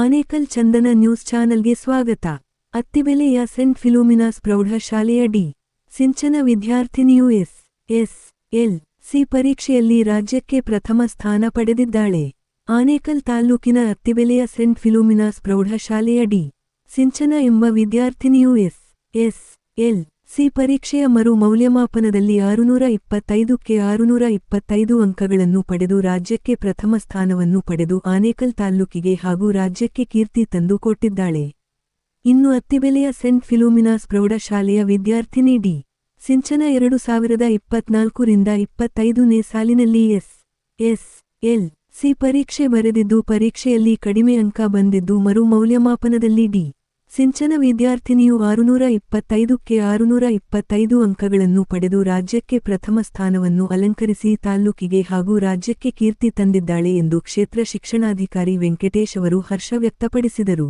ಆನೇಕಲ್ ಚಂದನ news ಚಾನೆಲ್ಗೆ ಸ್ವಾಗತ. ಅತ್ತಿಬೆಲೆಯ ಸೆಂಟ್ ಫಿಲೋಮಿನಾಸ್ ಪ್ರೌಢಶಾಲೆಯ ಡಿ. ಸಿಂಚನ ವಿದ್ಯಾರ್ಥಿನಿಯು ಎಸ್. ಎಸ್. ಎಲ್. ಸಿ ಪರೀಕ್ಷೆಯಲ್ಲಿ ರಾಜ್ಯಕ್ಕೆ ಪ್ರಥಮ ಸ್ಥಾನ ಪಡೆದಿದ್ದಾಳೆ. ಆನೇಕಲ್ ತಾಲ್ಲೂಕಿನ ಅತ್ತಿಬೆಲೆಯ ಸೆಂಟ್ ಫಿಲೋಮಿನಾಸ್ ಪ್ರೌಢಶಾಲೆಯ ಡಿ. ಸಿಂಚನ ಎಂಬ ವಿದ್ಯಾರ್ಥಿನಿಯು ಎಸ್. ಎಸ್. ಎಲ್. ಸಿ ಪರೀಕ್ಷೆಯ ಮರು ಮೌಲ್ಯಮಾಪನದಲ್ಲಿ ಆರುನೂರ ಇಪ್ಪತ್ತೈದಕ್ಕೆ ಆರುನೂರ ಇಪ್ಪತ್ತೈದು ಅಂಕಗಳನ್ನು ಪಡೆದು ರಾಜ್ಯಕ್ಕೆ ಪ್ರಥಮ ಸ್ಥಾನವನ್ನು ಪಡೆದು ಆನೇಕಲ್ ತಾಲ್ಲೂಕಿಗೆ ಹಾಗೂ ರಾಜ್ಯಕ್ಕೆ ಕೀರ್ತಿ ತಂದು ಕೊಟ್ಟಿದ್ದಾಳೆ. ಇನ್ನು ಅತ್ತಿಬೆಲೆಯ ಸೆಂಟ್ ಫಿಲೋಮಿನಾಸ್ ಪ್ರೌಢಶಾಲೆಯ ವಿದ್ಯಾರ್ಥಿನಿ ಡಿ. ಸಿಂಚನ ಎರಡು ಸಾವಿರದ ಇಪ್ಪತ್ನಾಲ್ಕರಿಂದ ಇಪ್ಪತ್ತೈದನೇ ಸಾಲಿನಲ್ಲಿ ಎಸ್. ಎಸ್. ಎಲ್. ಸಿ ಪರೀಕ್ಷೆ ಬರೆದಿದ್ದು ಪರೀಕ್ಷೆಯಲ್ಲಿ ಕಡಿಮೆ ಅಂಕ ಬಂದಿದ್ದು ಮರು ಮೌಲ್ಯಮಾಪನದಲ್ಲಿ ಡಿ. ಸಿಂಚನ ವಿದ್ಯಾರ್ಥಿನಿಯು ಆರುನೂರ ಇಪ್ಪತ್ತೈದಕ್ಕೆ ಆರುನೂರ ಇಪ್ಪತ್ತೈದು ಅಂಕಗಳನ್ನು ಪಡೆದು ರಾಜ್ಯಕ್ಕೆ ಪ್ರಥಮ ಸ್ಥಾನವನ್ನು ಅಲಂಕರಿಸಿ ತಾಲ್ಲೂಕಿಗೆ ಹಾಗೂ ರಾಜ್ಯಕ್ಕೆ ಕೀರ್ತಿ ತಂದಿದ್ದಾಳೆ ಎಂದು ಕ್ಷೇತ್ರ ಶಿಕ್ಷಣಾಧಿಕಾರಿ ವೆಂಕಟೇಶ್ ಅವರು ಹರ್ಷ ವ್ಯಕ್ತಪಡಿಸಿದರು.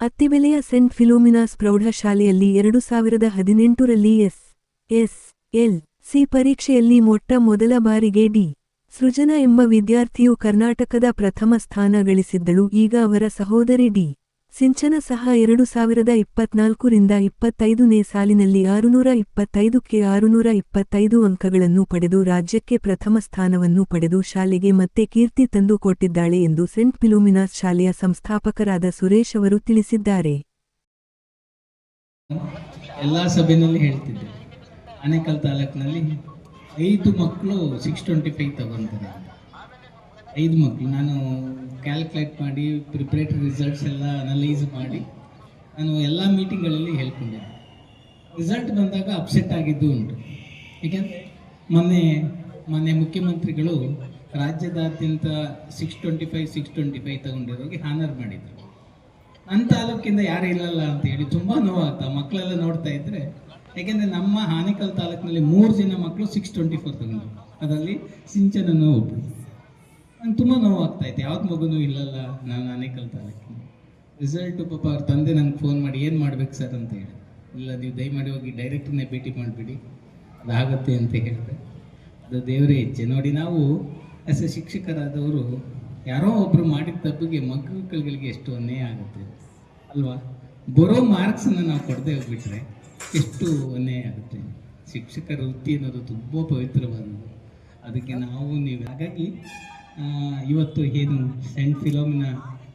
ಅತ್ತಿಬೆಲೆಯ ಸೆಂಟ್ ಫಿಲೋಮಿನಾಸ್ ಪ್ರೌಢಶಾಲೆಯಲ್ಲಿ ಎರಡು ಸಾವಿರದ ಹದಿನೆಂಟರಲ್ಲಿ ಎಸ್ ಎಸ್, ಎಲ್, ಸಿ ಪರೀಕ್ಷೆಯಲ್ಲಿ ಮೊಟ್ಟ ಮೊದಲ ಬಾರಿಗೆ ಡಿ, ಸೃಜನ ಎಂಬ ವಿದ್ಯಾರ್ಥಿಯು ಕರ್ನಾಟಕದ ಪ್ರಥಮ ಸ್ಥಾನ ಗಳಿಸಿದ್ದಳು. ಈಗ ಅವರ ಸಹೋದರಿ ಡಿ. ಸಿಂಚನ ಸಹ ಎರಡು ಸಾವಿರದ ಇಪ್ಪತ್ನಾಲ್ಕರಿಂದ ಇಪ್ಪತ್ತೈದನೇ ಸಾಲಿನಲ್ಲಿ ಆರುನೂರ ಇಪ್ಪತ್ತೈದಕ್ಕೆ ಆರುನೂರ ಇಪ್ಪತ್ತೈದು ಅಂಕಗಳನ್ನು ಪಡೆದು ರಾಜ್ಯಕ್ಕೆ ಪ್ರಥಮ ಸ್ಥಾನವನ್ನು ಪಡೆದು ಶಾಲೆಗೆ ಮತ್ತೆ ಕೀರ್ತಿ ತಂದು ಕೊಟ್ಟಿದ್ದಾಳೆ ಎಂದು ಸೆಂಟ್ ಫಿಲೋಮಿನಾಸ್ ಶಾಲೆಯ ಸಂಸ್ಥಾಪಕರಾದ ಸುರೇಶ್ ಅವರು ತಿಳಿಸಿದ್ದಾರೆ. ಸಭೆಯಲ್ಲಿ ಹೇಳ್ತಿದ್ದೆ. ತಾಲೂಕಿನಲ್ಲಿ ಐದು ಮಕ್ಕಳು ಸಿಕ್ಸ್ ಟ್ವೆಂಟಿ ಫೈವ್ ತಗೊಂತಾರೆ ಐದು ಮಕ್ಕಳು. ನಾನು ಕ್ಯಾಲ್ಕುಲೇಟ್ ಮಾಡಿ ಪ್ರಿಪ್ರೇಟರಿ ರಿಸಲ್ಟ್ಸ್ ಎಲ್ಲ ಅನಲೈಸ್ ಮಾಡಿ, ನಾನು ಎಲ್ಲ ಮೀಟಿಂಗ್ಗಳಲ್ಲಿ ಹೇಳ್ಕೊಂಡೆ ರಿಸಲ್ಟ್ ಬಂದಾಗ ಅಪ್ಸೆಟ್ ಆಗಿದ್ದು ಉಂಟು. ಏಕೆಂದರೆ ಮೊನ್ನೆ ಮೊನ್ನೆ ಮುಖ್ಯಮಂತ್ರಿಗಳು ರಾಜ್ಯದಾದ್ಯಂತ six twenty five six twenty five ತಗೊಂಡಿರೋರಿಗೆ honour ಮಾಡಿದ್ರು. ನನ್ನ ತಾಲೂಕಿಂದ ಯಾರು ಇಲ್ಲಲ್ಲ ಅಂತ ಹೇಳಿ ತುಂಬಾ ನೋವಾಗ್ತಾ ಮಕ್ಕಳೆಲ್ಲ ನೋಡ್ತಾ ಇದ್ರೆ, ಯಾಕೆಂದರೆ ನಮ್ಮ ಹಾನಿಕಲ್ ತಾಲೂಕಿನಲ್ಲಿ ಮೂರು ಜನ ಮಕ್ಕಳು ಸಿಕ್ಸ್ ಟ್ವೆಂಟಿ ಫೋರ್ ತಗೊಂಡು ಅದರಲ್ಲಿ ಸಿಂಚನನ್ನು ಒಬ್ರು. ನಂಗೆ ತುಂಬ ನೋವಾಗ್ತಾ ಇತ್ತು ಯಾವ್ದು ಮಗುನೂ ಇಲ್ಲಲ್ಲ, ನಾನು ನಾನೇ ಕಲ್ತಾನೆ ರಿಸಲ್ಟ್ ಪಾಪ ಅವ್ರ ತಂದೆ ನಂಗೆ ಫೋನ್ ಮಾಡಿ, ಏನು ಮಾಡ್ಬೇಕು ಸರ್? ಅಂತ ಹೇಳಿ. ಇಲ್ಲ, ನೀವು ದಯಮಾಡಿ ಹೋಗಿ ಡೈರೆಕ್ಟ್ರನ್ನೇ ಭೇಟಿ ಮಾಡಿಬಿಡಿ. ಅದಾಗತ್ತೆ ಅಂತ ಹೇಳಿದೆ. ಅದು ದೇವರೇ ಹೆಜ್ಜೆ ನೋಡಿ, ನಾವು ಆಸ್ ಎ ಶಿಕ್ಷಕರಾದವರು, ಯಾರೋ ಒಬ್ಬರು ಮಾಡಿದ ತಪ್ಪಿಗೆ ಮಕ್ಕಳುಗಳಿಗೆ ಎಷ್ಟು ಅನ್ಯಾಯ ಆಗುತ್ತೆ? ಅಲ್ವಾ? ಬರೋ ಮಾರ್ಕ್ಸನ್ನು ನಾವು ಕೊಡದೆ ಹೋಗ್ಬಿಟ್ರೆ ಎಷ್ಟು ಅನ್ಯಾಯ ಆಗುತ್ತೆ? ಶಿಕ್ಷಕರ ವೃತ್ತಿ ಅನ್ನೋದು ತುಂಬ ಪವಿತ್ರವಾದದ್ದು. ಅದಕ್ಕೆ ನಾವು ನೀವು ಹಾಗಾಗಿ ಇವತ್ತು ಏನು ಸೆಂಟ್ ಫಿಲೋಮಿನ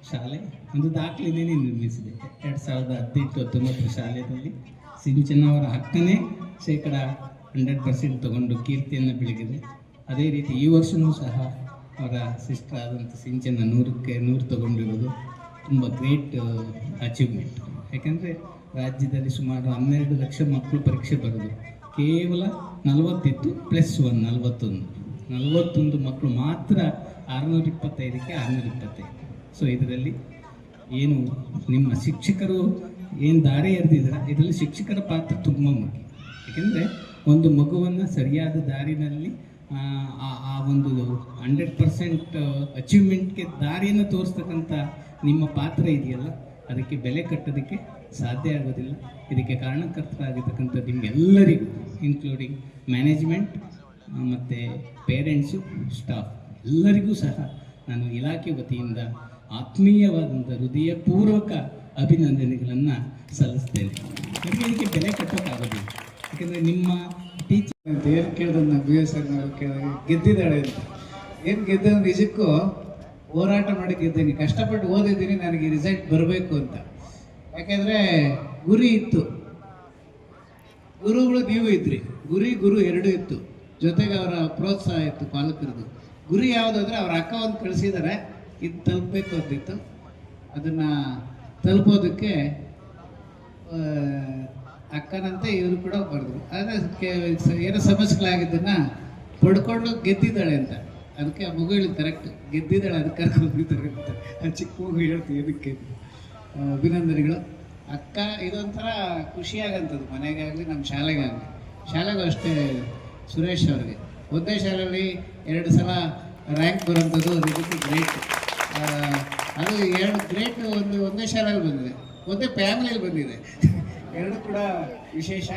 ಶಾಲೆ? ಒಂದು ದಾಖಲೆನೇ ನಿರ್ಮಿಸಿದೆ. ಎರಡು ಸಾವಿರದ ಹದಿನೆಂಟು ಹತ್ತೊಂಬತ್ತು ಶಾಲೆಯಲ್ಲಿ ಸಿಂಚನ ಅವರ ಹಕ್ಕನೇ ಶೇಕಡ ಹಂಡ್ರೆಡ್ ಪರ್ಸೆಂಟ್ ತಗೊಂಡು ಕೀರ್ತಿಯನ್ನು ಬೆಳಗಿದೆ. ಅದೇ ರೀತಿ ಈ ವರ್ಷವೂ ಸಹ ಅವರ ಸಿಸ್ಟರ್ ಆದಂಥ ಸಿಂಚನ ನೂರಕ್ಕೆ ನೂರು ತಗೊಂಡಿರೋದು ತುಂಬ ಗ್ರೇಟ್ ಅಚೀವ್ಮೆಂಟ್ ಯಾಕೆಂದರೆ ರಾಜ್ಯದಲ್ಲಿ ಸುಮಾರು ಹನ್ನೆರಡು ಲಕ್ಷ ಮಕ್ಕಳು ಪರೀಕ್ಷೆ ಬರೋದು ಕೇವಲ ನಲವತ್ತಿತ್ತು ಪ್ಲಸ್ ಒನ್ ನಲವತ್ತೊಂದು. ನಲವತ್ತೊಂದು ಮಕ್ಕಳು ಮಾತ್ರ ಆರುನೂರ ಇಪ್ಪತ್ತೈದಕ್ಕೆ ಆರುನೂರ ಇಪ್ಪತ್ತೈದು ಸೊ ಇದರಲ್ಲಿ ಏನು ನಿಮ್ಮ ಶಿಕ್ಷಕರು ಏನು ದಾರಿ ಎರೆದಿದ್ದೀರ ಇದರಲ್ಲಿ ಶಿಕ್ಷಕರ ಪಾತ್ರ ತುಂಬ ಮುಖ್ಯ. ಏಕೆಂದರೆ ಒಂದು ಮಗುವನ್ನು ಸರಿಯಾದ ದಾರಿನಲ್ಲಿ, ಆ ಒಂದು ಹಂಡ್ರೆಡ್ ಪರ್ಸೆಂಟ್ ಅಚೀವ್ಮೆಂಟ್ಗೆ ದಾರಿಯನ್ನು ತೋರಿಸ್ತಕ್ಕಂಥ ನಿಮ್ಮ ಪಾತ್ರ ಇದೆಯಲ್ಲ, ಅದಕ್ಕೆ ಬೆಲೆ ಕಟ್ಟೋದಕ್ಕೆ ಸಾಧ್ಯ ಆಗೋದಿಲ್ಲ. ಇದಕ್ಕೆ ಕಾರಣಕರ್ತರಾಗಿರ್ತಕ್ಕಂಥ ನಿಮ್ಗೆಲ್ಲರಿಗೂ ಇನ್ಕ್ಲೂಡಿಂಗ್ ಮ್ಯಾನೇಜ್ಮೆಂಟ್ ಮತ್ತು ಪೇರೆಂಟ್ಸು ಸ್ಟಾಫ್ ಎಲ್ಲರಿಗೂ ಸಹ ನಾನು ಇಲಾಖೆ ವತಿಯಿಂದ ಆತ್ಮೀಯವಾದಂಥ ಹೃದಯಪೂರ್ವಕ ಅಭಿನಂದನೆಗಳನ್ನು ಸಲ್ಲಿಸ್ತೇನೆ. ನಮಗೆ ಇದಕ್ಕೆ ಬೆಲೆ ಕಟ್ಟೋಕ್ಕಾಗೋದಿಲ್ಲ. ಯಾಕೆಂದರೆ ನಿಮ್ಮ ಟೀಚರ್ ಅಂತ ಏನು ಕೇಳಿದ್ರೆ ಬಿ ಎಸ್ ಎನ್ ಗೆದ್ದಿದ್ದಾಳೆ ಅಂತ. ಏನು ಗೆದ್ದ ನಿಜಕ್ಕೂ ಹೋರಾಟ ಮಾಡಿ ಗೆದ್ದೀನಿ ಕಷ್ಟಪಟ್ಟು ಓದಿದ್ದೀನಿ, ನನಗೆ ರಿಸಲ್ಟ್ ಬರಬೇಕು ಅಂತ. ಯಾಕೆಂದರೆ ಗುರಿ ಇತ್ತು. ಗುರುಗಳು ನೀವು ಇದ್ರಿ. ಗುರಿ ಗುರು ಎರಡೂ ಇತ್ತು. ಜೊತೆಗೆ ಅವರ ಪ್ರೋತ್ಸಾಹ ಇತ್ತು ಪಾಲಕರದು ಗುರಿ ಯಾವುದಂದ್ರೆ ಅವ್ರ ಅಕ್ಕ ಒಂದು ಕಳಿಸಿದ್ದಾರೆ ಇದು ತಲುಪಬೇಕು ಅಂತಿತ್ತು ಅದನ್ನು ತಲುಪೋದಕ್ಕೆ ಅಕ್ಕನಂತೆ ಇವರು ಕೂಡ ಬರೆದ್ರು ಆದರೆ ಏನೋ ಸಮಸ್ಯೆಗಳಾಗಿದ್ದನ್ನು ಪಡ್ಕೊಂಡು ಗೆದ್ದಿದ್ದಾಳೆ ಅಂತ. ಅದಕ್ಕೆ ಆ ಮಗು ಹೇಳಿ ಕರೆಕ್ಟ್ ಗೆದ್ದಿದ್ದಾಳೆ, ಅದಕ್ಕೆ ಕರ್ಕೊಂಡಿದ್ದಾರೆ ಅಂತ. ಆ ಚಿಕ್ಕ ಮಗು ಹೇಳ್ತೀವಿ ಇದಕ್ಕೆ ಅಭಿನಂದನೆಗಳು. ಅಕ್ಕ, ಇದೊಂಥರ ಖುಷಿಯಾಗಂಥದ್ದು ಮನೆಗಾಗಲಿ ನಮ್ಮ ಶಾಲೆಗಾಗಲಿ. ಶಾಲೆಗೂ ಅಷ್ಟೇ ಸುರೇಶ್ ಅವರಿಗೆ. ಒಂದೇ ಶಾಲೆಯಲ್ಲಿ ಎರಡು ಸಲ ರ್ಯಾಂಕ್ ಬರೋಂಥದ್ದು ಅದಕ್ಕೆ ಗ್ರೇಟ್ ಅದು ಎರಡು ಗ್ರೇಟ್ ಒಂದು ಒಂದೇ ಶಾಲೆಯಲ್ಲಿ ಬಂದಿದೆ. ಒಂದೇ ಫ್ಯಾಮಿಲಿಯಲ್ಲಿ ಬಂದಿದೆ. ಎರಡು ಕೂಡ ವಿಶೇಷ.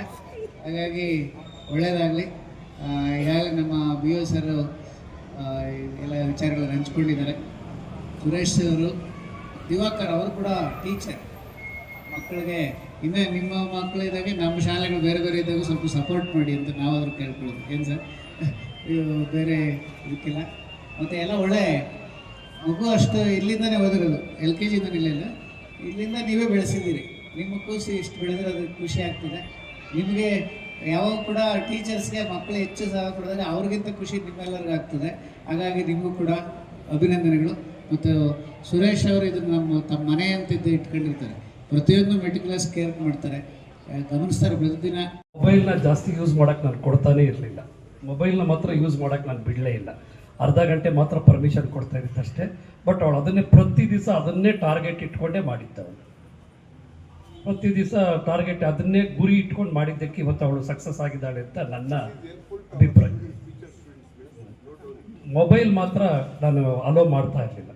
ಹಾಗಾಗಿ ಒಳ್ಳೆಯದಾಗಲಿ ಈಗಾಗಲೇ ನಮ್ಮ ಬಿ ಒ ಸರ್ ಎಲ್ಲ ವಿಚಾರಗಳನ್ನು ಹಂಚ್ಕೊಂಡಿದ್ದಾರೆ. ಸುರೇಶ್ ಅವರು, ದಿವಾಕರ್ ಅವರು ಕೂಡ ಟೀಚರ್ ಮಕ್ಕಳಿಗೆ ಇನ್ನೇ ನಿಮ್ಮ ಮಕ್ಕಳಿದ್ದಾಗೆ ನಮ್ಮ ಶಾಲೆಗಳು ಬೇರೆ ಬೇರೆ ಇದ್ದಾಗ ಸ್ವಲ್ಪ ಸಪೋರ್ಟ್ ಮಾಡಿ ಅಂತ ನಾವಾದರೂ ಕೇಳ್ಕೊಳ್ಳೋದು ಏನು ಸರ್ ಇವು ಬೇರೆ ಇದಕ್ಕಿಲ್ಲ. ಮತ್ತು ಎಲ್ಲ ಒಳ್ಳೆ ಮಗು ಅಷ್ಟು ಇಲ್ಲಿಂದನೇ ಓದಿರೋದು ಎಲ್ ಕೆ ಜಿಯಿಂದ ಇಲ್ಲಿಂದ ಇಲ್ಲಿಂದ ನೀವೇ ಬೆಳೆಸಿದ್ದೀರಿ. ನಿಮ್ಮ ಖುಷಿ ಇಷ್ಟು ಅದು ಖುಷಿ ಆಗ್ತದೆ. ನಿಮಗೆ ಯಾವಾಗ ಕೂಡ ಟೀಚರ್ಸ್ಗೆ ಮಕ್ಕಳು ಹೆಚ್ಚು ಸಹ ಕೊಡಿದ್ರೆ ಅವ್ರಿಗಿಂತ ಖುಷಿ ನಿಮ್ಮೆಲ್ಲರಿಗೂ ಆಗ್ತದೆ. ಹಾಗಾಗಿ ನಿಮಗೂ ಕೂಡ ಅಭಿನಂದನೆಗಳು. ಮತ್ತು ಸುರೇಶ್ ಅವರು ಇದನ್ನು ನಮ್ಮ ತಮ್ಮ ಮನೆ ಅಂತಿದ್ದು ಇಟ್ಕೊಂಡಿರ್ತಾರೆ. ಪ್ರತಿಯೊಂದು ಮೆಟಿಕ್ಯುಲಸ್ ಕೇರ್ ಮಾಡ್ತಾರೆ. ಗಮನಿಸ್ತಾರೆ, ಪ್ರತಿದಿನ. ಮೊಬೈಲ್ನ ಜಾಸ್ತಿ ಯೂಸ್ ಮಾಡೋಕ್ಕೆ ನಾನು ಕೊಡ್ತಾನೇ ಇರಲಿಲ್ಲ. ಮೊಬೈಲ್ನ ಮಾತ್ರ ಯೂಸ್ ಮಾಡೋಕ್ಕೆ ನಾನು ಬಿಡಲೇ ಇಲ್ಲ. ಅರ್ಧ ಗಂಟೆ ಮಾತ್ರ ಪರ್ಮಿಷನ್ ಕೊಡ್ತಾ ಇದ್ದಷ್ಟೇ ಬಟ್ ಅವಳು ಅದನ್ನೇ ಪ್ರತಿ ದಿವಸ ಅದನ್ನೇ ಟಾರ್ಗೆಟ್ ಇಟ್ಕೊಂಡೇ ಮಾಡಿದ್ದವಳು ಪ್ರತಿ ದಿವಸ ಟಾರ್ಗೆಟ್ ಅದನ್ನೇ ಗುರಿ ಇಟ್ಕೊಂಡು ಮಾಡಿದ್ದಕ್ಕೆ ಇವತ್ತು ಅವಳು ಸಕ್ಸಸ್ ಆಗಿದ್ದಾಳೆ ಅಂತ ನನ್ನ ಅಭಿಪ್ರಾಯ. ಮೊಬೈಲ್ ಮಾತ್ರ ನಾನು ಅಲೋ ಮಾಡ್ತಾ ಇರಲಿಲ್ಲ.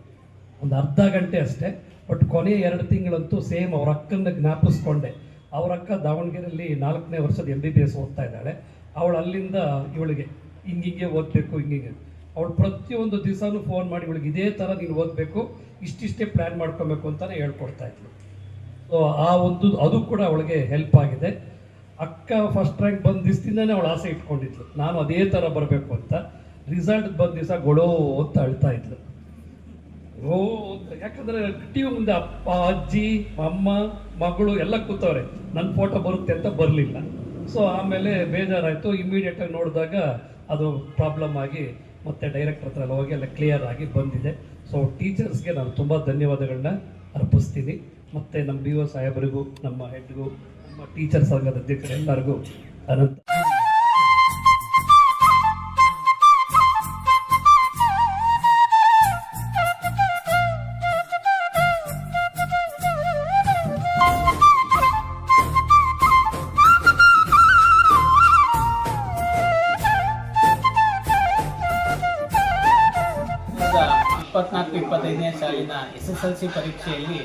ಒಂದು ಅರ್ಧ ಗಂಟೆ ಅಷ್ಟೇ. ಬಟ್ ಕೊನೆ ಎರಡು ತಿಂಗಳಂತೂ ಸೇಮ್ ಅವ್ರ ಅಕ್ಕನ ಜ್ಞಾಪಿಸ್ಕೊಂಡೆ. ಅವ್ರ ಅಕ್ಕ ದಾವಣಗೆರೆಯಲ್ಲಿ ನಾಲ್ಕನೇ ವರ್ಷದ ಎಂ ಬಿ ಬಿ ಎಸ್ ಓದ್ತಾ ಇದ್ದಾಳೆ. ಅವಳು ಅಲ್ಲಿಂದ ಇವಳಿಗೆ, ಹಿಂಗಿಂಗೆ ಓದಬೇಕು, ಹಿಂಗಿಂಗೆ. ಅವಳು ಪ್ರತಿಯೊಂದು ದಿವಸನೂ ಫೋನ್ ಮಾಡಿ ಇವಳಿಗೆ, ಇದೇ ಥರ ನೀನು ಓದಬೇಕು, ಇಷ್ಟಿಷ್ಟೇ ಪ್ಲ್ಯಾನ್ ಮಾಡ್ಕೊಬೇಕು ಅಂತಲೇ ಹೇಳ್ಕೊಡ್ತಾ ಇದ್ಲು. ಸೊ ಆ ಒಂದು, ಅದು ಕೂಡ ಅವಳಿಗೆ ಹೆಲ್ಪ್ ಆಗಿದೆ. ಅಕ್ಕ ಫಸ್ಟ್ ರ್ಯಾಂಕ್ ಬಂದ ದಿವಸದಿಂದನೇ ಅವಳು ಆಸೆ ಇಟ್ಕೊಂಡಿದ್ಲು. ನಾನು ಅದೇ ಥರ ಬರಬೇಕು ಅಂತ. ರಿಸಲ್ಟ್ ಬಂದ ದಿವಸ ಗೊಳೋ ಅಂತ ಅಳ್ತಾ ಇದ್ಲು. ಓ ಯಾಕಂದರೆ ಟಿ ವಿ ಮುಂದೆ ಅಪ್ಪ, ಅಜ್ಜಿ, ಅಮ್ಮ, ಮಗಳು ಎಲ್ಲ ಕೂತವ್ರೆ. ನನ್ನ ಫೋಟೋ ಬರುತ್ತೆ ಅಂತ ಬರಲಿಲ್ಲ. ಸೊ ಆಮೇಲೆ ಬೇಜಾರಾಯಿತು. ಇಮ್ಮಿಡಿಯೇಟಾಗಿ ನೋಡಿದಾಗ ಅದು ಪ್ರಾಬ್ಲಮ್ ಆಗಿ ಮತ್ತೆ ಡೈರೆಕ್ಟರ್ ಹತ್ರ ಹೋಗಿ ಎಲ್ಲ ಕ್ಲಿಯರ್ ಆಗಿ ಬಂದಿದೆ. ಸೊ ಟೀಚರ್ಸ್ಗೆ ನಾನು ತುಂಬ ಧನ್ಯವಾದಗಳನ್ನ ಅರ್ಪಿಸ್ತೀನಿ. ಮತ್ತು ನಮ್ಮ ಬಿ ಒ ಸಾಹೇಬರಿಗೂ, ನಮ್ಮ ಹೆಡ್ಗೂ ನಮ್ಮ ಟೀಚರ್ ಸಂಘದ ಅಧ್ಯಕ್ಷರು ಎಲ್ಲರಿಗೂ ಅನಂತ ಇಪ್ಪತ್ನಾಲ್ಕು, ಇಪ್ಪತ್ತೈದನೇ ಸಾಲಿನ ಎಸ್ ಎಸ್ ಎಲ್ ಸಿ ಪರೀಕ್ಷೆಯಲ್ಲಿ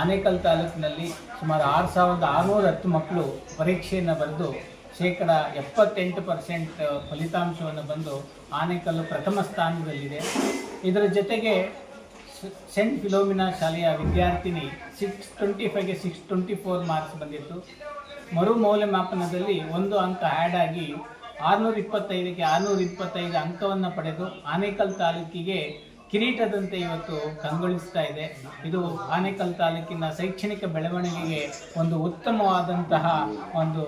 ಆನೇಕಲ್ ತಾಲೂಕಿನಲ್ಲಿ ಸುಮಾರು ಆರು ಸಾವಿರದ ಆರುನೂರ ಹತ್ತು ಮಕ್ಕಳು ಪರೀಕ್ಷೆಯನ್ನು ಬರೆದು ಶೇಕಡ ಎಪ್ಪತ್ತೆಂಟು ಪರ್ಸೆಂಟ್ ಫಲಿತಾಂಶವನ್ನು ಬಂದು ಆನೇಕಲ್ಲು ಪ್ರಥಮ ಸ್ಥಾನದಲ್ಲಿದೆ. ಇದರ ಜೊತೆಗೆ ಸೆಂಟ್ ಫಿಲೋಮಿನಾ ಶಾಲೆಯ ವಿದ್ಯಾರ್ಥಿನಿ ಸಿಕ್ಸ್ ಟ್ವೆಂಟಿ ಫೈವ್ಗೆ ಸಿಕ್ಸ್ ಟ್ವೆಂಟಿ ಫೋರ್ ಮಾರ್ಕ್ಸ್ ಬಂದಿತ್ತು. ಮರು ಮೌಲ್ಯಮಾಪನದಲ್ಲಿ ಒಂದು ಅಂಕ ಆ್ಯಡ್ ಆಗಿ ಆರುನೂರ ಇಪ್ಪತ್ತೈದಕ್ಕೆ ಆರುನೂರ ಇಪ್ಪತ್ತೈದು ಅಂಕವನ್ನು ಪಡೆದು ಆನೇಕಲ್ ತಾಲೂಕಿಗೆ ಕಿರೀಟದಂತೆ ಇವತ್ತು ಕಂಗೊಳಿಸ್ತಾ ಇದೆ. ಇದು ಆನೇಕಲ್ ತಾಲೂಕಿನ ಶೈಕ್ಷಣಿಕ ಬೆಳವಣಿಗೆಗೆ ಒಂದು ಉತ್ತಮವಾದಂತಹ ಒಂದು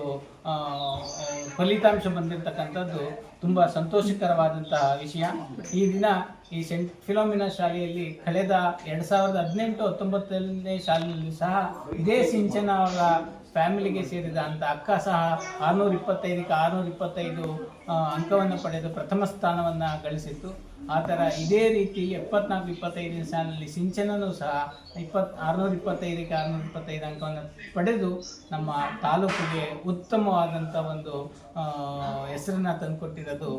ಫಲಿತಾಂಶ ಬಂದಿರತಕ್ಕಂಥದ್ದು ತುಂಬ ಸಂತೋಷಕರವಾದಂತಹ ವಿಷಯ. ಈ ದಿನ ಈ ಸೆಂಟ್ ಫಿಲೋಮಿನಾ ಶಾಲೆಯಲ್ಲಿ ಕಳೆದ ಎರಡು ಸಾವಿರದ ಹದಿನೆಂಟು ಹತ್ತೊಂಬತ್ತನೇ ಶಾಲೆಯಲ್ಲಿ ಸಹ ಇದೇ ಸಿಂಚನ ಅವರ ಫ್ಯಾಮಿಲಿಗೆ ಸೇರಿದ ಅಂತ ಅಕ್ಕ ಸಹ ಆರುನೂರ ಇಪ್ಪತ್ತೈದಕ್ಕೆ ಆರುನೂರ ಇಪ್ಪತ್ತೈದು ಅಂಕವನ್ನು ಪಡೆದು ಪ್ರಥಮ ಸ್ಥಾನವನ್ನು ಗಳಿಸಿತ್ತು. ಆ ಥರ ಇದೇ ರೀತಿ ಎಪ್ಪತ್ನಾಲ್ಕು, ಇಪ್ಪತ್ತೈದನೇ ಸಾಲಿನಲ್ಲಿ ಸಿಂಚನನೂ ಸಹ ಇಪ್ಪತ್ ಆರುನೂರ ಇಪ್ಪತ್ತೈದಕ್ಕೆ ಆರುನೂರ ಇಪ್ಪತ್ತೈದು ಅಂಕವನ್ನು ಪಡೆದು ನಮ್ಮ ತಾಲೂಕಿಗೆ ಉತ್ತಮವಾದಂಥ ಒಂದು ಹೆಸರನ್ನು ತಂದುಕೊಟ್ಟಿರೋದು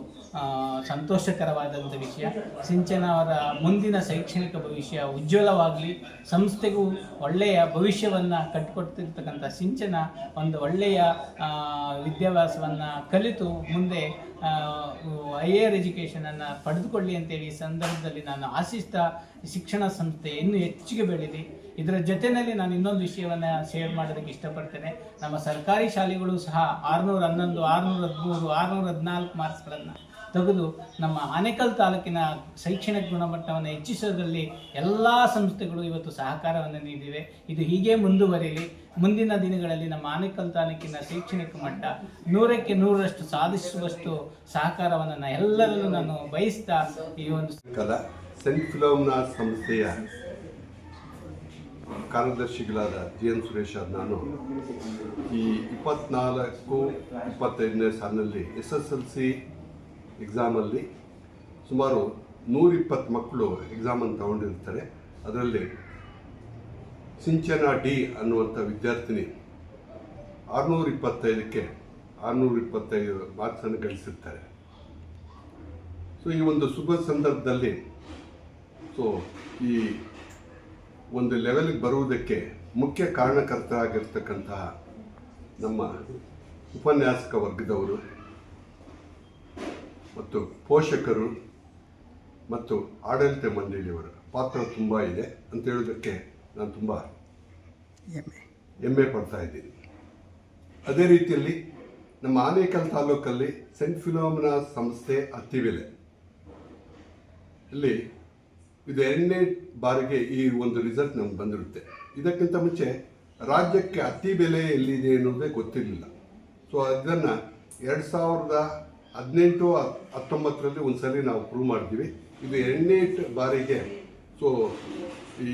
ಸಂತೋಷಕರವಾದಂಥ ವಿಷಯ. ಸಿಂಚನ ಅವರ ಮುಂದಿನ ಶೈಕ್ಷಣಿಕ ಭವಿಷ್ಯ ಉಜ್ವಲವಾಗಲಿ, ಸಂಸ್ಥೆಗೂ ಒಳ್ಳೆಯ ಭವಿಷ್ಯವನ್ನು ಕಟ್ಟಿಕೊಡ್ತಿರ್ತಕ್ಕಂಥ ಸಿಂಚನ ಒಂದು ಒಳ್ಳೆಯ ವಿದ್ಯಾಭ್ಯಾಸವನ್ನು ಕಲಿತು ಮುಂದೆ ಹೈಯರ್ ಎಜುಕೇಷನನ್ನು ಪಡೆದುಕೊಳ್ಳಿ ಅಂತೇಳಿ ಈ ಸಂದರ್ಭದಲ್ಲಿ ನಾನು ಆಶಿಸ್ತಾ ಶಿಕ್ಷಣ ಸಂಸ್ಥೆ ಇನ್ನೂ ಹೆಚ್ಚಿಗೆ ಬೆಳೀಲಿ ಇದರ ಜೊತೆಯಲ್ಲಿ ನಾನು ಇನ್ನೊಂದು ವಿಷಯವನ್ನು ಶೇರ್ ಮಾಡೋದಕ್ಕೆ ಇಷ್ಟಪಡ್ತೇನೆ. ನಮ್ಮ ಸರ್ಕಾರಿ ಶಾಲೆಗಳು ಸಹ ಆರುನೂರ ಹನ್ನೊಂದು, ಆರುನೂರ ಹದಿಮೂರು, ಆರುನೂರ ಹದಿನಾಲ್ಕು ಮಾರ್ಕ್ಸ್ಗಳನ್ನು ತೆಗೆದು ನಮ್ಮ ಆನೇಕಲ್ ತಾಲೂಕಿನ ಶೈಕ್ಷಣಿಕ ಗುಣಮಟ್ಟವನ್ನು ಹೆಚ್ಚಿಸೋದ್ರಲ್ಲಿ ಎಲ್ಲ ಸಂಸ್ಥೆಗಳು ಇವತ್ತು ಸಹಕಾರವನ್ನು ನೀಡಿವೆ. ಇದು ಹೀಗೆ ಮುಂದುವರಿಯಲಿ ಮುಂದಿನ ದಿನಗಳಲ್ಲಿ ನಮ್ಮ ಆನೇಕಲ್ ತಾಲೂಕಿನ ಶೈಕ್ಷಣಿಕ ಮಟ್ಟ ನೂರಕ್ಕೆ ನೂರರಷ್ಟು ಸಾಧಿಸುವಷ್ಟು ಸಹಕಾರವನ್ನು ನಾನು ಎಲ್ಲರಲ್ಲೂ ನಾನು ಬಯಸ್ತಾ ಈ ಒಂದು ಸಂಸ್ಥೆಯ ಕಾರ್ಯದರ್ಶಿಗಳಾದ ಜಿ ಎನ್ ಸುರೇಶ್ ನಾನು ಈ ಇಪ್ಪತ್ನಾಲ್ಕು, ಇಪ್ಪತ್ತೈದನೇ ಸಾಲಿನಲ್ಲಿ ಎಸ್ ಎಸ್ ಎಲ್ ಸಿ ಎಕ್ಸಾಮಲ್ಲಿ ಸುಮಾರು ನೂರಿಪ್ಪತ್ತು ಮಕ್ಕಳು ಎಕ್ಸಾಮನ್ನು ತಗೊಂಡಿರ್ತಾರೆ. ಅದರಲ್ಲಿ ಸಿಂಚನಾ ಡಿ ಅನ್ನುವಂಥ ವಿದ್ಯಾರ್ಥಿನಿ ಆರುನೂರ ಇಪ್ಪತ್ತೈದಕ್ಕೆ ಆರುನೂರ ಇಪ್ಪತ್ತೈದು ಮಾರ್ಕ್ಸನ್ನು ಗಳಿಸಿರ್ತಾರೆ. ಸೊ ಈ ಒಂದು ಶುಭ ಸಂದರ್ಭದಲ್ಲಿ ಸೊ ಈ ಒಂದು ಲೆವೆಲ್ಗೆ ಬರುವುದಕ್ಕೆ ಮುಖ್ಯ ಕಾರಣಕರ್ತರಾಗಿರ್ತಕ್ಕಂತಹ ನಮ್ಮ ಉಪನ್ಯಾಸಕ ವರ್ಗದವರು ಮತ್ತು ಪೋಷಕರು ಮತ್ತು ಆಡಳಿತ ಮಂಡಳಿಯವರ ಪಾತ್ರ ತುಂಬ ಇದೆ ಅಂತ ಹೇಳೋದಕ್ಕೆ ನಾನು ತುಂಬ ಹೆಮ್ಮೆ ಪಡ್ತಾ ಇದ್ದೀನಿ. ಅದೇ ರೀತಿಯಲ್ಲಿ ನಮ್ಮ ಆನೇಕಲ್ ತಾಲೂಕಲ್ಲಿ ಸೆಂಟ್ ಫಿಲೋಮಿನಾ ಸಂಸ್ಥೆ ಅತ್ತಿವಿಲೆ ಇಲ್ಲಿ ಇದು ಎರಡನೇ ಬಾರಿಗೆ ಈ ಒಂದು ರಿಸಲ್ಟ್ ನಮ್ಗೆ ಬಂದಿರುತ್ತೆ. ಇದಕ್ಕಿಂತ ಮುಂಚೆ ರಾಜ್ಯಕ್ಕೆ ಅತಿ ಬೆಲೆ ಎಲ್ಲಿದೆ ಅನ್ನೋದೇ ಗೊತ್ತಿರಲಿಲ್ಲ. ಸೊ ಅದನ್ನು ಎರಡು ಸಾವಿರದ ಹದಿನೆಂಟು ಹತ್ತೊಂಬತ್ತರಲ್ಲಿ ಒಂದು ಸಲ ನಾವು ಪ್ರೂವ್ ಮಾಡಿದ್ವಿ ಇದು ಎರಡನೇ ಬಾರಿಗೆ ಸೊ ಈ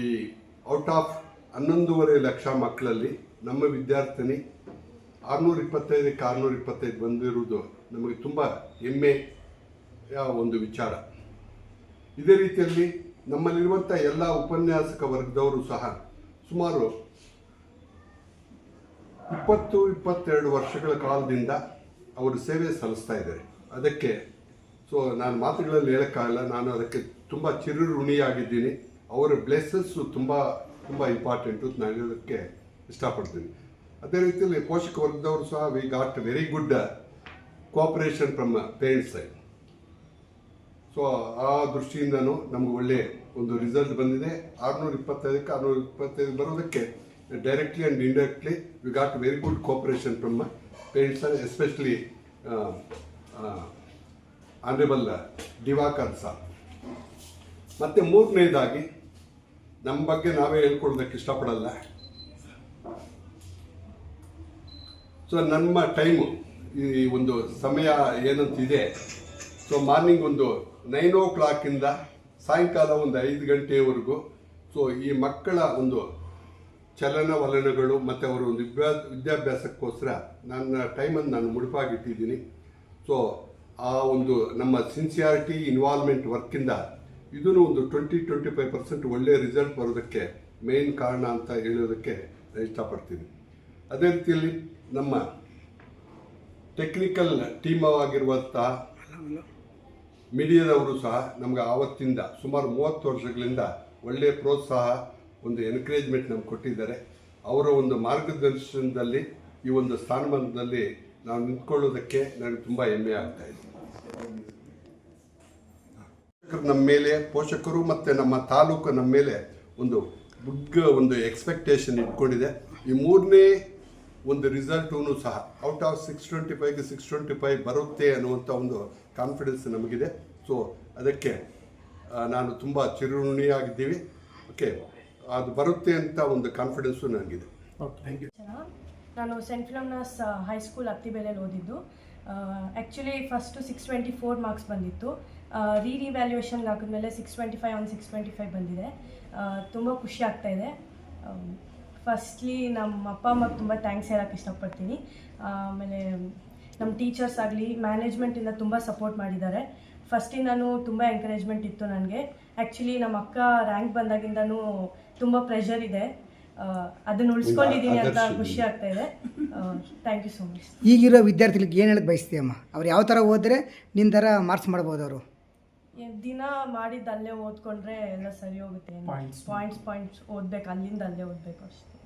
ಔಟ್ ಆಫ್ ಹನ್ನೊಂದೂವರೆ ಲಕ್ಷ ಮಕ್ಕಳಲ್ಲಿ ನಮ್ಮ ವಿದ್ಯಾರ್ಥಿನಿ ಆರುನೂರ ಇಪ್ಪತ್ತೈದಕ್ಕೆ ಆರುನೂರ ಇಪ್ಪತ್ತೈದು ಬಂದಿರುವುದು ನಮಗೆ ತುಂಬ ಹೆಮ್ಮೆಯ ಒಂದು ವಿಚಾರ. ಇದೇ ರೀತಿಯಲ್ಲಿ ನಮ್ಮಲ್ಲಿರುವಂಥ ಎಲ್ಲ ಉಪನ್ಯಾಸಕ ವರ್ಗದವರು ಸಹ ಸುಮಾರು ಇಪ್ಪತ್ತು, ಇಪ್ಪತ್ತೆರಡು ವರ್ಷಗಳ ಕಾಲದಿಂದ ಅವರು ಸೇವೆ ಸಲ್ಲಿಸ್ತಾ ಇದ್ದಾರೆ. ಅದಕ್ಕೆ ಸೊ, ನಾನು ಮಾತುಗಳಲ್ಲಿ ಹೇಳೋಕ್ಕಾಗಲ್ಲ, ನಾನು ಅದಕ್ಕೆ ತುಂಬ ಚಿರಋಣಿಯಾಗಿದ್ದೀನಿ. ಅವರ ಬ್ಲೆಸ್ಸಸ್ಸು ತುಂಬ ತುಂಬ ಇಂಪಾರ್ಟೆಂಟು ನಾನು ಹೇಳೋದಕ್ಕೆ ಇಷ್ಟಪಡ್ತೀನಿ. ಅದೇ ರೀತಿಯಲ್ಲಿ ಪೋಷಕ ವರ್ಗದವರು ಸಹ we got very good cooperation from parents side so, ಆ ದೃಷ್ಟಿಯಿಂದನೂ ನಮ್ಗೆ ಒಳ್ಳೆ ಒಂದು ರಿಸಲ್ಟ್ ಬಂದಿದೆ. ಆರುನೂರ ಇಪ್ಪತ್ತೈದಕ್ಕೆ ಆರುನೂರ ಇಪ್ಪತ್ತೈದು ಬರೋದಕ್ಕೆ directly and indirectly we got very good cooperation from parents especially honourable Diwakar sir ಮತ್ತು ಮೂರನೇದಾಗಿ ನಮ್ಮ ಬಗ್ಗೆ ನಾವೇ ಹೇಳ್ಕೊಳ್ಳೋದಕ್ಕೆ ಇಷ್ಟಪಡಲ್ಲ. ಸೊ ನಮ್ಮ ಟೈಮು ಈ ಒಂದು ಸಮಯ ಏನಂತಿದೆ. ಸೊ ಮಾರ್ನಿಂಗ್ ಒಂದು ನೈನ್ ಓ ಕ್ಲಾಕಿಂದ ಸಾಯಂಕಾಲ ಒಂದು ಐದು ಗಂಟೆಯವರೆಗೂ ಸೊ ಈ ಮಕ್ಕಳ ಒಂದು ಚಲನವಲನಗಳು ಮತ್ತು ಅವರ ಒಂದು ವಿದ್ಯಾ, ವಿದ್ಯಾಭ್ಯಾಸಕ್ಕೋಸ್ಕರ ನನ್ನ ಟೈಮನ್ನು ನಾನು ಮುಡುಪಾಗಿಟ್ಟಿದ್ದೀನಿ. ಸೊ ಆ ಒಂದು ನಮ್ಮ ಸಿನ್ಸಿಯಾರಿಟಿ ಇನ್ವಾಲ್ವ್ಮೆಂಟ್ ವರ್ಕಿಂದ ಇದೂ ಒಂದು ಟ್ವೆಂಟಿ ಟ್ವೆಂಟಿ ಫೈವ್ ಪರ್ಸೆಂಟ್ ಒಳ್ಳೆಯ ರಿಸಲ್ಟ್ ಬರೋದಕ್ಕೆ ಮೇನ್ ಕಾರಣ ಅಂತ ಹೇಳೋದಕ್ಕೆ ನಾನು ಇಷ್ಟಪಡ್ತೀನಿ. ಅದೇ ರೀತಿಯಲ್ಲಿ ನಮ್ಮ ಟೆಕ್ನಿಕಲ್ ಟೀಮ್ ಆಗಿರುವಂತಹ ಮೀಡಿಯಾದವರು ಸಹ ನಮ್ಗೆ ಆವತ್ತಿಂದ ಸುಮಾರು ಮೂವತ್ತು ವರ್ಷಗಳಿಂದ ಒಳ್ಳೆಯ ಪ್ರೋತ್ಸಾಹ, ಒಂದು ಎನ್ಕರೇಜ್ಮೆಂಟ್ ನಮ್ಗೆ ಕೊಟ್ಟಿದ್ದಾರೆ. ಅವರ ಒಂದು ಮಾರ್ಗದರ್ಶನದಲ್ಲಿ ಈ ಒಂದು ಸ್ಥಾನಮಾನದಲ್ಲಿ ನಾವು ನಿಂತ್ಕೊಳ್ಳೋದಕ್ಕೆ ನನಗೆ ತುಂಬ ಹೆಮ್ಮೆ ಆಗ್ತಾ ಇದೆ. ನಮ್ಮ ಮೇಲೆ, ಪೋಷಕರು ಮತ್ತು ನಮ್ಮ ತಾಲೂಕು ನಮ್ಮ ಮೇಲೆ ಒಂದು ಬುಗ್ ಒಂದು ಎಕ್ಸ್ಪೆಕ್ಟೇಷನ್ ಇಟ್ಕೊಂಡಿದೆ. ಈ ಮೂರನೇ ಒಂದು ರಿಸಲ್ಟೂ ಸಹ ಔಟ್ ಆಫ್ ಸಿಕ್ಸ್ ಟ್ವೆಂಟಿ ಫೈವ್ಗೆ ಸಿಕ್ಸ್ ಟ್ವೆಂಟಿ ಫೈವ್ ಬರುತ್ತೆ ಅನ್ನುವಂಥ ಒಂದು ಕಾನ್ಫಿಡೆನ್ಸ್ ನಮಗಿದೆ. ಸೊ ಅದಕ್ಕೆ ನಾನು ತುಂಬ ಚಿರುಣಿಯಾಗಿದ್ದೀವಿ ಓಕೆ ಅದು ಬರುತ್ತೆ ಅಂತ ಒಂದು ಕಾನ್ಫಿಡೆನ್ಸು ನನಗಿದೆ. ನಾನು ಸೆಂಟ್ ಫಿಲಮ್ನಾಸ್ ಹೈಸ್ಕೂಲ್ ಅತ್ತಿಬೆಲೆಯಲ್ಲಿ ಓದಿದ್ದು. Actually first six twenty four marks ಬಂದಿತ್ತು. ರೀ ರಿವ್ಯಾಲ್ಯೂಯೇಷನ್ಗೆ ಹಾಕಿದ್ಮೇಲೆ ಸಿಕ್ಸ್ ಟ್ವೆಂಟಿ ಫೈವ್ ಒಂದು ಸಿಕ್ಸ್ ಟ್ವೆಂಟಿ ಫೈವ್ ಬಂದಿದೆ ತುಂಬ ಖುಷಿ ಆಗ್ತಾಯಿದೆ ಇದೆ. ಫಸ್ಟ್ಲಿ ನಮ್ಮ ಅಪ್ಪ ಅಮ್ಮಗೆ ತುಂಬ ಥ್ಯಾಂಕ್ಸ್ ಹೇಳೋಕ್ಕೆ ಇಷ್ಟಪಡ್ತೀನಿ. ಆಮೇಲೆ ನಮ್ಮ ಟೀಚರ್ಸ್ ಆಗಲಿ ಮ್ಯಾನೇಜ್ಮೆಂಟಿಂದ ತುಂಬ ಸಪೋರ್ಟ್ ಮಾಡಿದ್ದಾರೆ. ಫಸ್ಟಿಂದನೂ ತುಂಬ ಎಂಕರೇಜ್ಮೆಂಟ್ ಇತ್ತು ನನಗೆ. ಆ್ಯಕ್ಚುಲಿ ನಮ್ಮ ಅಕ್ಕ ರ್ಯಾಂಕ್ ಬಂದಾಗಿಂದನೂ ತುಂಬ ಪ್ರೆಷರ್ ಇದೆ. ಅದನ್ನು ಅದನ್ನ ಉಳಿಸ್ಕೊಂಡಿದ್ದೀನಿ ಅಂತ ಖುಷಿ ಆಗ್ತಾ ಇದೆ. ಥ್ಯಾಂಕ್ ಯು ಸೊ ಮಚ್ ಈಗಿರೋ ವಿದ್ಯಾರ್ಥಿಗಳಿಗೆ ಏನು ಹೇಳಕ್ಕೆ ಬಯಸ್ತೀಯಮ್ಮ ಅವ್ರು ಯಾವ ಥರ ಓದಿದ್ರೆ ನಿನ್ನ ಥರ ಮಾರ್ಕ್ಸ್ ಮಾಡ್ಬೋದು ಅವರು? ದಿನ ಮಾಡಿದ್ದು ಅಲ್ಲೇ ಓದ್ಕೊಂಡ್ರೆ ಎಲ್ಲ ಸರಿ ಹೋಗುತ್ತೆ. ಪಾಯಿಂಟ್ಸ್ ಪಾಯಿಂಟ್ಸ್ ಓದ್ಬೇಕು ಅಲ್ಲಿಂದ ಅಲ್ಲೇ ಓದಬೇಕು ಅಷ್ಟೇ.